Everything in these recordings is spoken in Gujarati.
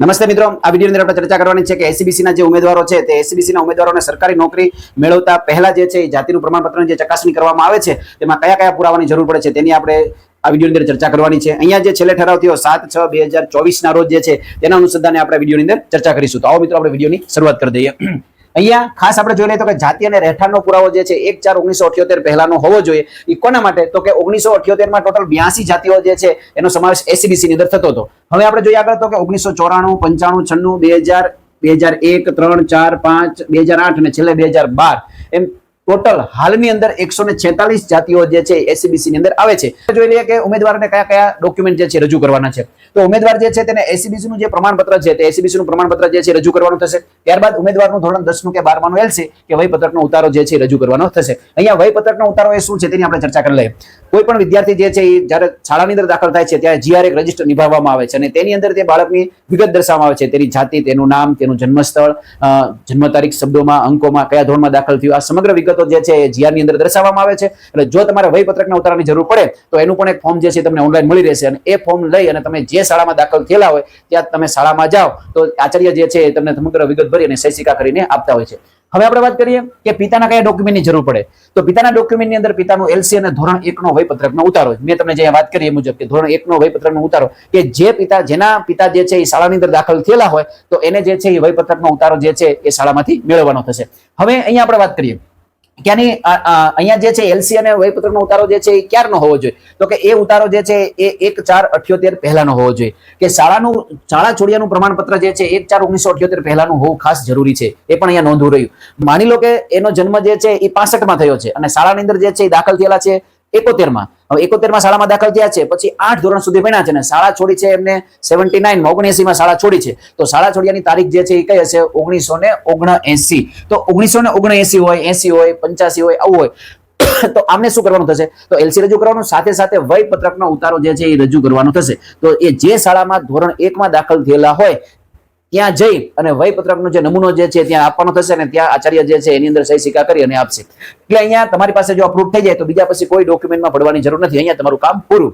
નમસ્તે મિત્રો, આ વીડિયો અંદર આપણે ચર્ચા કરવાની છે કે એસીબીસી ના જે ઉમેદવારો છે, તે એસીબીસી ના ઉમેદવારોને સરકારી નોકરી મેળવતા પહેલા જે છે એ જાતિનું પ્રમાણપત્રની જે ચકાસણી કરવામાં આવે છે, તેમાં કયા કયા પુરાવાની જરૂર પડે છે તેની આપણે આ વિડીયોની અંદર ચર્ચા કરવાની છે. અહીંયા જે છેલ્લે ઠરાવ થયો સાત છ બે હજાર ચોવીસ ના રોજ જે છે, તેના અનુસંધાને આપણે વિડીયોની અંદર ચર્ચા કરીશું. તો આવો મિત્રો, આપણે વિડીયોની શરૂઆત કરી દઈએ. અહીંયા ખાસ આપણે જોઈ લઈએ તો કે જાતિ અને રહેઠાણનો પુરાવો જે છે, એક ચાર ઓગણીસો અઠ્યોતેર પહેલાનો હોવો જોઈએ. એ કોના માટે? તો કે ઓગણીસો અઠ્યોતેરમાં ટોટલ બ્યાસી જાતિઓ જે છે, એનો સમાવેશ એસીબીસી ની અંદર થતો હતો. હવે આપણે જોઈએ આગળ તો કે ઓગણીસો ચોરાણું, પંચાણું, છન્નું, બે હજાર બે હજાર એક, ત્રણ, ચાર, પાંચ, બે હજાર આઠ અને છેલ્લે બે હજાર બાર. એમ ટોટલ હાલની અંદર એકસો ને છેતાલીસ જાતિઓ જે છે એસીબીસી ની અંદર આવે છે. જોઈ લઈએ કે ઉમેદવારને કયા કયા ડોક્યુમેન્ટ જે છે, રજૂ કરવાના છે. તો ઉમેદવાર જે છે તેને એસીબીસી નું જે પ્રમાણપત્ર છે તે એસીબીસી નું પ્રમાણપત્ર જે છે રજૂ કરવાનું થશે. ત્યારબાદ ઉમેદવારનું ધોરણ દસનું કે બારમાનું એલસી કે વયપત્રકનો ઉતારો જે છે રજૂ કરવાનો થશે. અહીંયા વયપત્રકનો ઉતારો એ શું છે તેની આપણે ચર્ચા કરી લઈએ. કોઈ પણ વિદ્યાર્થી જે છે એ જ્યારે શાળાની અંદર દાખલ થાય છે ત્યારે જીઆરએ રજિસ્ટર નિભાવવામાં આવે છે અને તેની અંદર તે બાળકની વિગત દર્શાવવામાં આવે છે. તેની જાતિ, તેનું નામ, તેનું જન્મસ્થળ જન્મ તારીખ શબ્દોમાં, અંકોમાં કયા ધોરણમાં દાખલ થયું, આ સમગ્ર વિગતો જે છે એ જીઆરની અંદર દર્શાવવામાં આવે છે. એટલે જો તમારે વયપત્રકના ઉતારવાની જરૂર પડે, તો એનું પણ એક ફોર્મ જે છે તમને ઓનલાઈન મળી રહેશે અને એ ફોર્મ લઈ અને તમે જે શાળામાં દાખલ થયેલા હોય, ત્યાં તમે શાળામાં જાઓ, તો આચાર્ય જે છે એ તમને સમગ્ર વિગત ભરી અને શૈક્ષિકા કરીને આપતા હોય છે. હવે આપણે વાત કરીએ કે પિતાના કયા ડોક્યુમેન્ટની જરૂર પડે. તો પિતાના ડોક્યુમેન્ટની અંદર પિતાનું એલસી અને ધોરણ એકનો વયપત્રકનો ઉતારો મેં તમને જે વાત કરી એ મુજબ કે ધોરણ એકનો વયપત્રકનો ઉતારો કે જે પિતા, જેના પિતા જે છે એ શાળાની અંદર દાખલ થયેલા હોય, તો એને જે છે એ વયપત્રકનો ઉતારો જે છે એ શાળામાંથી મેળવવાનો થશે. હવે અહીંયા આપણે વાત કરીએ. કે આની આ- આ અહીંયા જે છે એલસી અને વયપત્રકનો ઉતારો જે છે એ ક્યારનો હોવો જોઈએ? તો કે એ ઉતારો જે છે એ એક ચાર અઠ્યોતેર પહેલાનો હોવો જોઈએ. કે શાળાનું, શાળા છોડિયાનું પ્રમાણપત્ર જે છે એક ચાર ઓગણીસો અઠ્યોતેર પહેલાનું હોવું ખાસ જરૂરી છે. એ પણ અહીંયા નોંધવું રહ્યું. માની લો કે એનો જન્મ જે છે એ પાસઠમાં થયો છે અને શાળાની અંદર જે છે એ દાખલ થયેલા છે એકોતેરમાં હવે એકોતેરમાં શાળામાં દાખલ થયા છે. પછી આઠ ધોરણ સુધી ભણ્યા છે અને શાળા છોડી છે એમને સેવન્ટી નાઇન ઓગણએસી માં શાળા છોડી છે. તો શાળા છોડ્યાની તારીખ જે છે એ કઈ હશે? ઓગણીસો ને ઓગણએસી. તો ઓગણીસો ને ઓગણએસી હોય, એસી હોય, પંચ્યાસી હોય, આવું હોય. તો આમને શું કરવાનું થશે? તો એલસી રજૂ કરવાનું, સાથે સાથે વય પત્રકનો ઉતારો જે છે એ રજૂ કરવાનો થશે. તો એ જે શાળામાં ધોરણ એકમાં દાખલ થયેલા હોય ત્યાં જઈ અને વયપત્રકનો જે નમૂનો જે છે ત્યાં આપવાનો થશે અને ત્યાં આચાર્ય જે છે એની અંદર સહી સિક્કા કરી અને આપશે. એટલે અહીંયા તમારી પાસે જો અપ્રૂવ થઈ જાય તો બીજા પછી કોઈ ડોક્યુમેન્ટમાં ભરવાની જરૂર નથી. અહીંયા તમારું કામ પૂરું.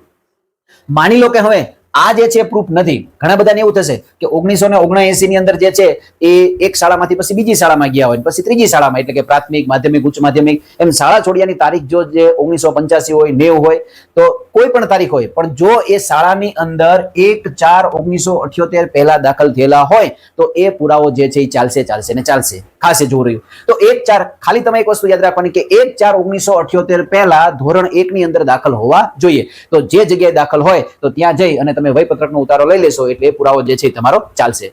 માની લો કે હવે આ જે છે પ્રૂફ નથી. ઘણા બધાને એવું થશે કે ઓગણીસો ને ઓગણએસી ની અંદર જે છે, એ એક શાળામાંથી પછી બીજી શાળામાં ગયા હોય પછી ત્રીજી શાળામાં, એટલે કે પ્રાથમિક, માધ્યમિક, ઉચ્ચ માધ્યમિક, એમ શાળા છોડ્યાની તારીખ જો જે ઓગણીસો પંચ્યાસી હોય, નેવ હોય, તો કોઈ પણ તારીખ હોય, પણ જો એ શાળાની અંદર એક ચાર ઓગણીસો અઠ્યોતેર પહેલા દાખલ થયેલા હોય, તો એ પુરાવો જે છે એ ચાલશે ચાલશે ને ચાલશે. ખાસ એ જોવું રહ્યું. તો એક ચાર, ખાલી તમે એક વસ્તુ યાદ રાખવાની કે એક ચાર ઓગણીસો અઠ્યોતેર પહેલા ધોરણ એક ની અંદર દાખલ હોવા જોઈએ. તો જે જગ્યાએ દાખલ હોય તો ત્યાં જઈ અને તમે વયપત્રકનો ઉતારો લઈ લેશો એટલે એ પુરાવો જે છે તમારો ચાલશે.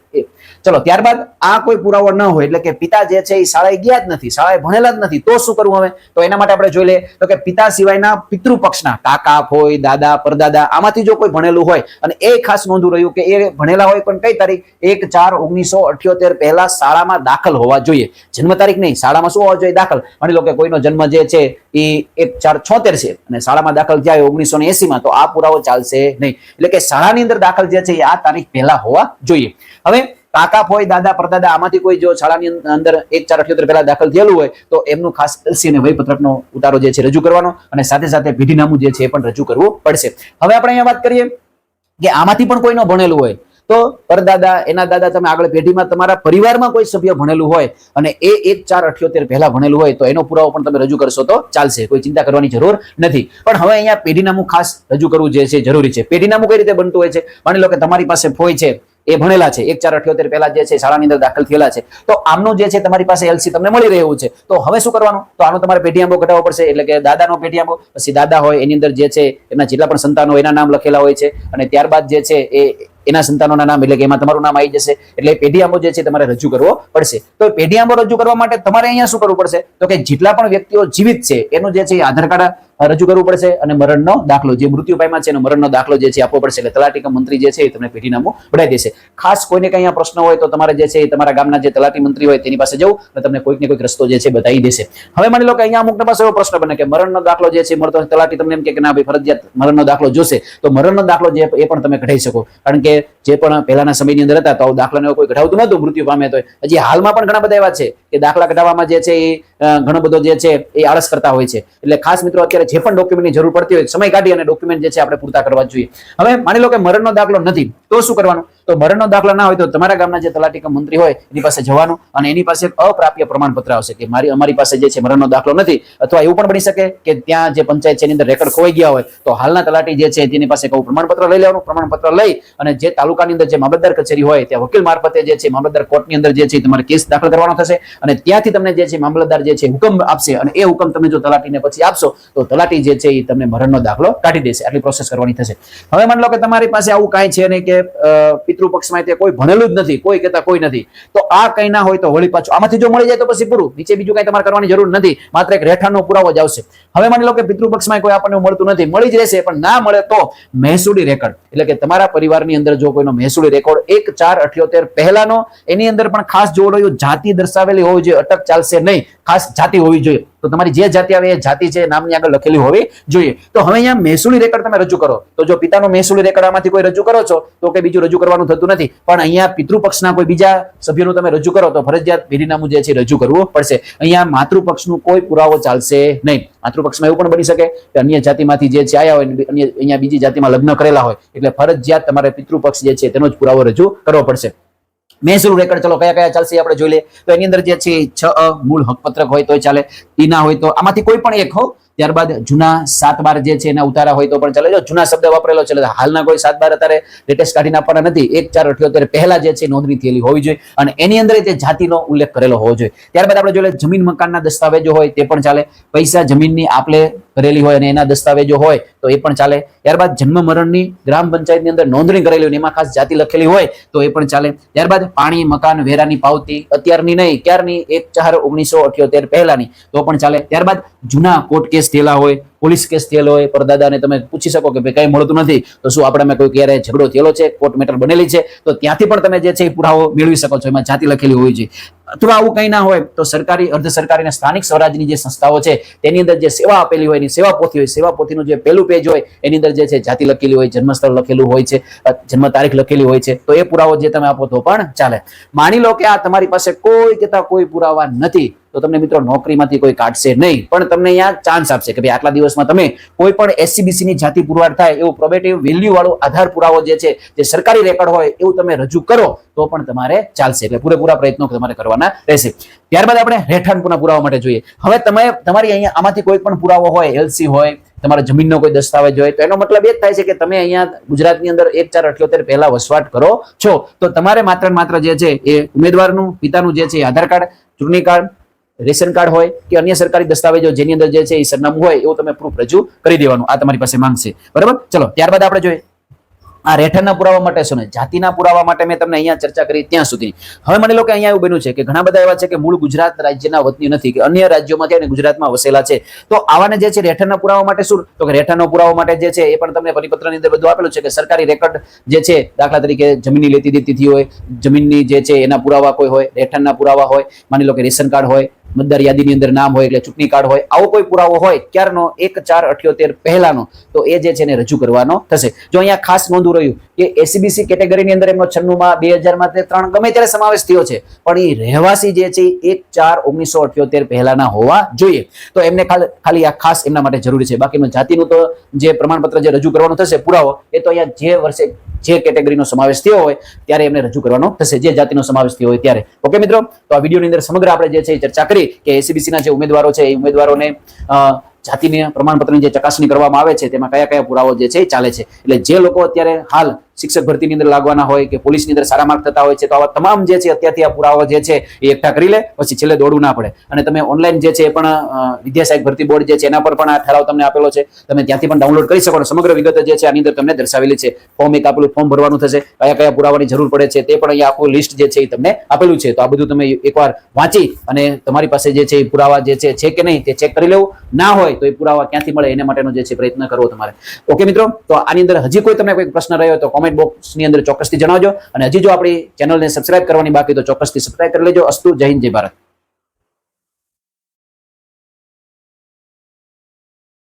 ચલો, ત્યારબાદ આ કોઈ પુરાવો ન હોય, એટલે કે પિતા જે છે એ શાળાએ ગયા જ નથી, શાળાએ ભણેલા જ નથી, તો શું કરવું હવે તો એના માટે આપણે જોઈ લઈએ, તો કે પિતા સિવાયના પિતૃ પક્ષના કાકા હોય દાદા, પરદાદા, આમાંથી જો કોઈ ભણેલું હોય, અને એ ખાસ નોંધું રહ્યું કે એ ભણેલા હોય પણ કઈ તારીખ? એક ચાર ઓગણીસો અઠ્યોતેર પહેલા શાળામાં દાખલ હોવા જોઈએ. જન્મ તારીખ નહીં, શાળામાં શું હોવા જોઈએ? દાખલ. માની લો કે કોઈનો જન્મ જે છે એ એક ચાર છોતેર છે, અને શાળામાં દાખલ થયા ઓગણીસો ને એસીમાં, તો આ પુરાવો ચાલશે નહીં. એટલે કે શાળાની અંદર દાખલ જે છે એ આ તારીખ પહેલા હોવા જોઈએ. હવે કાકા હોય દાદા પરદાદા, આમાંથી કોઈ જો શાળાની અંદર એક ચાર અઠ્યોતેર પહેલા દાખલ થયેલું હોય, તો એમનું ખાસ એલસી અને વયપત્રકનો ઉતારો જે છે રજૂ કરવાનો અને સાથે સાથે વિધિનામું જે છે એ પણ રજૂ કરવું પડશે. હવે આપણે અહીંયા વાત કરીએ કે આમાંથી પણ કોઈનો ભણેલું હોય, તો પરદાદા, એના દાદા તમે આગળ પેઢીમાં તમારા પરિવારમાં કોઈ સભ્ય ભણેલું હોય અને એ એક ચાર અઠ્યોતેર પહેલા ભણેલું હોય, તો એનો પુરાવો પણ તમે રજૂ કરશો તો ચાલશે, કોઈ ચિંતા કરવાની જરૂર નથી. પણ હવે અહીંયા પેઢીનામું ખાસ રજૂ કરવું જે છે જરૂરી છે. પેઢીનામું કઈ રીતે બનતું હોય છે? માની લો કે તમારી પાસે ફોય છે એ ભણેલા છે. એક ચાર અઠ્યોતેર પહેલા જે છે શાળાની અંદર દાખલ થયેલા છે. તો આમનું જે છે તમારી પાસે એલસી તમને મળી રહ્યું છે. તો હવે શું કરવાનું? તો આનો તમારે પેઢી ઘટાડવો પડશે. એટલે કે દાદાનો પેઢીઆંબો, પછી દાદા હોય, એની અંદર જે છે એમના જેટલા પણ સંતાનો એના નામ લખેલા હોય છે. અને ત્યારબાદ જે છે એ એના સંતાનોના નામ, એટલે કે એમાં તમારું નામ આવી જશે. એટલે પેઢીઆંબો જે છે તમારે રજૂ કરવો પડશે. તો પેઢીઆંબો રજૂ કરવા માટે તમારે અહીંયા શું કરવું પડશે? તો કે જેટલા પણ વ્યક્તિઓ જીવિત છે, એનું જે છે આધાર કાર્ડ રજૂ કરવું પડશે અને મરણનો દાખલો જે મૃત્યુ પામ્યા છે એનો મરણનો દાખલો જે છે આપવો પડશે. એટલે તલાટી મંત્રી જે છે એ તમને પેઢીનામું બનાવી દેશે. ખાસ કોઈને કંઈ અહીંયા પ્રશ્ન હોય તો તમારે જે છે એ તમારા ગામના જે તલાટી મંત્રી હોય તેની પાસે જવું અને તમને કોઈક ને કોઈક રસ્તો જે છે બતાવી દેશે. હવે માની લો કે અહીંયા અમુક પાસે એવો પ્રશ્ન બને કે મરણનો દાખલો જે છે મળતો તલાટી તમને એમ કે ના ભાઈ ફરજિયાત મરણનો દાખલો જોશે, તો મરણનો દાખલો જે એ પણ તમે કઢાઈ શકો. કારણ કે જે પણ પહેલાના સમયની અંદર હતા તો દાખલાને કોઈ કઢાવતું નહોતું, મૃત્યુ પામે તો હજી હાલમાં પણ ઘણા બધા એવા છે કે દાખલા કઢાવવામાં જે છે એ ઘણો બધો જે છે એ આળસ કરતા હોય છે. એટલે ખાસ મિત્રો અત્યારે જે પણ ડોક્યુમેન્ટની જરૂર પડતી હોય, સમય કાઢી અને ડોક્યુમેન્ટ જે છે આપણે પૂરતા કરવા જોઈએ. હવે માની લો કે મરણનો દાખલો નથી, તો શું કરવાનું? તો મરણનો દાખલો ના હોય તો તમારા ગામના જે તલાટી મંત્રી હોય, એની પાસે જવાનું અને એની પાસે અપ્રાપ્ય પ્રમાણપત્ર આવશે કે મારી, અમારી પાસે જે છે મરણનો દાખલો નથી. અથવા એવું પણ બની શકે કે ત્યાં જે પંચાયત છે એની અંદર રેકર્ડ ખોવાઈ ગયા હોય, તો હાલના તલાટી જે છે તેની પાસે કહું પ્રમાણપત્ર લઈ લેવાનું, પ્રમાણપત્ર લઈ અને જે તાલુકાની અંદર જે મામલતદાર કચેરી હોય, ત્યાં વકીલ મારફતે જે છે મામલતદાર કોર્ટની અંદર જે છે તમારે કેસ દાખલ કરવાનો થશે અને ત્યાંથી તમને જે છે મામલતદાર જે છે હુકમ આપશે અને એ હુકમ તમે જો તલાટીને પછી આપશો, તો તલાટી જે છે એ તમને મરણનો દાખલો કાઢી દેશે. આટલી પ્રોસેસ કરવાની થશે. હવે માની લો કે તમારી પાસે આવું કાંઈ છે નહીં કે પિતૃપક્ષમાં તે કોઈ ભણેલું જ નથી, કોઈ કહેતા કોઈ નથી. તો આ કંઈ ના હોય તો વળી પાછું આમાંથી જો મળી જાય તો પછી પૂરું. નીચે બીજું કંઈ તમારે કરવાની જરૂર નથી. માત્ર એક રહેઠાણનો પુરાવો જ આવશે. હવે માની લો કે પિતૃપક્ષમાં કોઈ આપણને મળતું નથી. મળી જ રહેશે, પણ ના મળે તો મહેસૂલી રેકોર્ડ. એટલે કે તમારા પરિવારની અંદર જો કોઈનો મહેસૂલી રેકોર્ડ એક, ચાર, અઠ્યોતેર પહેલાનો, એની અંદર પણ ખાસ જોવો જાતિ દર્શાવેલી હોવી જોઈએ, અટક ચાલશે નહીં. ખાસ જાતિ હોવી જોઈએ. તો તમારી જે જાતિ આવે એ જાતિ છે નામની આગળ લખેલી હોવી જોઈએ. તો હવે અહીંયા મહેસૂલી રેકર્ડ તમે રજૂ કરો. તો જો પિતાનો મહેસૂલી રેકર્ડ આમાંથી કોઈ રજૂ કરો છો, તો કે બીજું રજૂ કરવાનું થતું નથી. પણ અહીંયા પિતૃપક્ષના કોઈ બીજા સભ્યનું તમે રજૂ કરો, તો ફરજિયાત વિધિનામું જે છે રજૂ કરવું પડશે. અહીંયા માતૃપક્ષનું કોઈ પુરાવો ચાલશે નહીં. માતૃપક્ષમાં એવું પણ બની શકે કે અન્ય જાતિમાંથી જે છે આયા હોય અન્ય, અહીંયા બીજી જાતિમાં લગ્ન કરેલા હોય, એટલે ફરજિયાત તમારે પિતૃપક્ષ જે છે તેનો જ પુરાવો રજૂ કરવો પડશે. મહેસૂલ રેકર્ડ ચલો કયા કયા ચાલશે આપણે જોઈ લઈએ. તો એની અંદર જે છે છ મૂળ હકપત્રક હોય તો ચાલે ઈના હોય તો આમાંથી કોઈ પણ એક હો ત્યારબાદ જૂના સાત બાર જે છે એના ઉતારા હોય તો પણ ચાલે જો જૂના શબ્દ વાપરેલો છે હાલના કોઈ સાત બાર અત્યારે લેટેસ્ટ કાઢી નાખવાના નથી. એક, ચાર અઠ્યોતેર પહેલા જે છે નોંધણી થયેલી હોવી જોઈએ અને એની અંદર તે જાતિનો ઉલ્લેખ કરેલો હોવો જોઈએ. ત્યારબાદ આપણે જોઈએ જમીન મકાનના દસ્તાવેજો હોય તે પણ ચાલે. પૈસા જમીનની આપલે કરેલી હોય અને એના દસ્તાવેજો હોય તો એ પણ ચાલે. ત્યારબાદ જન્મ મરણની ગ્રામ પંચાયતની અંદર નોંધણી કરેલી હોય એમાં ખાસ જાતિ લખેલી હોય તો એ પણ ચાલે. ત્યારબાદ પાણી, મકાન, વેરાની પાવતી અત્યારની નહીં, ક્યારની? એક ચાર ઓગણીસો અઠ્યોતેર પહેલાની તો પણ ચાલે. ત્યારબાદ જૂના કોર્ટ કેસ થયેલા હોય, પોલીસ કેસ થયેલો હોય, પરદાદાને તમે પૂછી શકો કે ભાઈ કઈ મળતું નથી, તો શું આપણામાં કોઈ ક્યારે ઝઘડો થયેલો છે, કોર્ટ મેટર બનેલી છે, તો ત્યાંથી પણ તમે જે છે એ પુરાવો મેળવી શકો છો, એમાં જાતિ લખેલી હોય છે અથવા આવું કંઈ ના હોય, તો સરકારી, અર્ધ સરકારી અને સ્થાનિક સ્વરાજની જે સંસ્થાઓ છે, તેની અંદર જે સેવા આપેલી હોય, એની સેવા પોથી હોય, સેવા પોથીનું જે પહેલું પેજ હોય, એની અંદર જે છે જાતિ લખેલી હોય, જન્મસ્થળ લખેલું હોય છે જન્મ તારીખ લખેલી હોય છે, તો એ પુરાવો જે તમે આપો તો પણ ચાલે. માની લો કે આ તમારી પાસે કોઈ કેતા કોઈ પુરાવા નથી તો તમને મિત્રો નોકરીમાંથી કોઈ કાઢશે નહીં. પણ તમને અહીંયા ચાન્સ આપશે કે ભાઈ આટલા દિવસમાં તમે કોઈ પણ એસસીબીસીની જાતિ પુરવાર થાય એવું પ્રોબેટિવ વેલ્યુ વાળો આધાર પુરાવો જે છે, જે સરકારી રેકોર્ડ હોય એવું તમે રજૂ કરો, તો પણ તમારે ચાલશે. એટલે પૂરેપૂરા પ્રયત્નો તમારે કરવાના રહેશે. ત્યારબાદ આપણે રહેઠાણ પૂરા પુરાવા માટે જોઈએ. હવે તમે, તમારી અહીંયા આમાંથી કોઈ પણ પુરાવો હોય એલસી હોય, તમારા જમીનનો કોઈ દસ્તાવેજ હોય, તો એનો મતલબ એ જ થાય છે કે તમે અહીંયા ગુજરાતની અંદર એક ચાર અઠ્યોતેર પહેલા વસવાટ કરો છો. તો તમારે માત્ર માત્ર જે છે એ ઉમેદવારનું, પિતાનું જે છે આધાર કાર્ડ, ચૂંટણી કાર્ડ રેશન કાર્ડ હોય કે અન્ય સરકારી દસ્તાવેજો જેની અંદર જે છે એ સરનામું હોય એવું તમે પ્રૂફ રજૂ કરી દેવાનું. આ તમારી પાસે માંગશે બરાબર? ચલો, ત્યારબાદ આપણે જોઈએ. આ રહેઠાણના પુરાવા માટે શું જાતિના પુરાવા માટે મેં તમને અહીંયા ચર્ચા કરી ત્યાં સુધી. હવે માની લો કે અહીંયા એવું બન્યું છે કે ઘણા બધા એવા છે કે મૂળ ગુજરાત રાજ્યના વતની નથી, કે અન્ય રાજ્યોમાંથી અને ગુજરાતમાં વસેલા છે. તો આવાને જે છે રહેઠાણના પુરાવા માટે શું? તો કે રહેઠાણનો પુરાવા માટે જે છે એ પણ તમને પરિપત્રની અંદર બધું આપેલું છે કે સરકારી રેકોર્ડ જે છે દાખલા તરીકે જમીનની લેતી દેતી હોય, જમીનની જે છે એના પુરાવા કોઈ હોય રહેઠાણના પુરાવા હોય, માની લો કે રેશન કાર્ડ હોય મતદાર યાદીની અંદર નામ હોય એટલે ચૂંટણી કાર્ડ હોય, આવો કોઈ પુરાવો હોય, ક્યારનો? એક ચાર અઠ્યોતેર પહેલાનો. તો એ જે છે એને રજૂ કરવાનો થશે. જો અહીંયા ખાસ નોંધવું રહ્યું કે એસીબીસી કેટેગરીની અંદર એમનો છન્નુમાં બે હજારમાં તે ત્રણ ગમે ત્યારે સમાવેશ થયો છે. પણ એ રહેવાસી જે છે એક ચાર ઓગણીસો અઠ્યોતેર પહેલાના હોવા જોઈએ. તો એમને ખાલી આ ખાસ એમના માટે જરૂરી છે. બાકીનું જાતિનું તો જે પ્રમાણપત્ર જે રજૂ કરવાનું થશે, પુરાવો, એ તો અહીંયા જે વર્ષે જે કેટેગરીનો સમાવેશ થયો હોય, ત્યારે એમને રજૂ કરવાનો થશે. જે જાતિનો સમાવેશ થયો હોય ત્યારે. ઓકે મિત્રો? તો આ વિડીયોની અંદર સમગ્ર આપણે જે છે ચર્ચા કરી કે એસીબીસીના જે ઉમેદવારો છે એ ઉમેદવારોને જાતિની પ્રમાણપત્રની જે ચકાસણી કરવામાં આવે છે, તેમાં કયા કયા પુરાવો જે છે એ ચાલે છે. એટલે જે લોકો અત્યારે હાલ શિક્ષક ભરતીની અંદર લાગવાના હોય કે પોલીસની અંદર સારા માર્ક થતા હોય છે તો આવા તમામ જે છે અત્યારથી આ પુરાવા જે છે એ એકઠા કરી લે પછી છેલ્લે દોડવું ના પડે. અને તમે ઓનલાઈન જે છે એ પણ અ, ભરતી બોર્ડ જે છે એના પર પણ આ ઠરાવ તમને આપેલો છે. તમે ત્યાંથી પણ ડાઉનલોડ કરી શકો સમગ્ર વિગત જે છે આની અંદર તમને દર્શાવેલી છે. ફોર્મ એક આપેલું ફોર્મ ભરવાનું થશે. કયા કયા પુરાવાની જરૂર પડે છે તે પણ અહીંયા આખું લિસ્ટ જે છે એ તમને આપેલું છે. તો આ બધું તમે એકવાર વાંચી અને તમારી પાસે જે છે એ પુરાવા જે છે કે નહીં તે ચેક કરી લેવું. ના હોય તો એ પુરાવા ક્યાંથી મળે એના માટેનો જે છે પ્રયત્ન કરવો તમારે. ઓકે મિત્રો તો આની અંદર હજી કોઈ તમને કોઈ પ્રશ્ન રહ્યો તો તો કોમેન્ટ બોક્સની અંદર ચોક્કસથી જણાવજો. અને હજી જો આપણી ચેનલને સબસ્ક્રાઇબ કરવાની બાકી તો ચોક્કસથી સબસ્ક્રાઇબ કરી લેજો. અસ્તુ, જય હિન્દ, જય ભારત.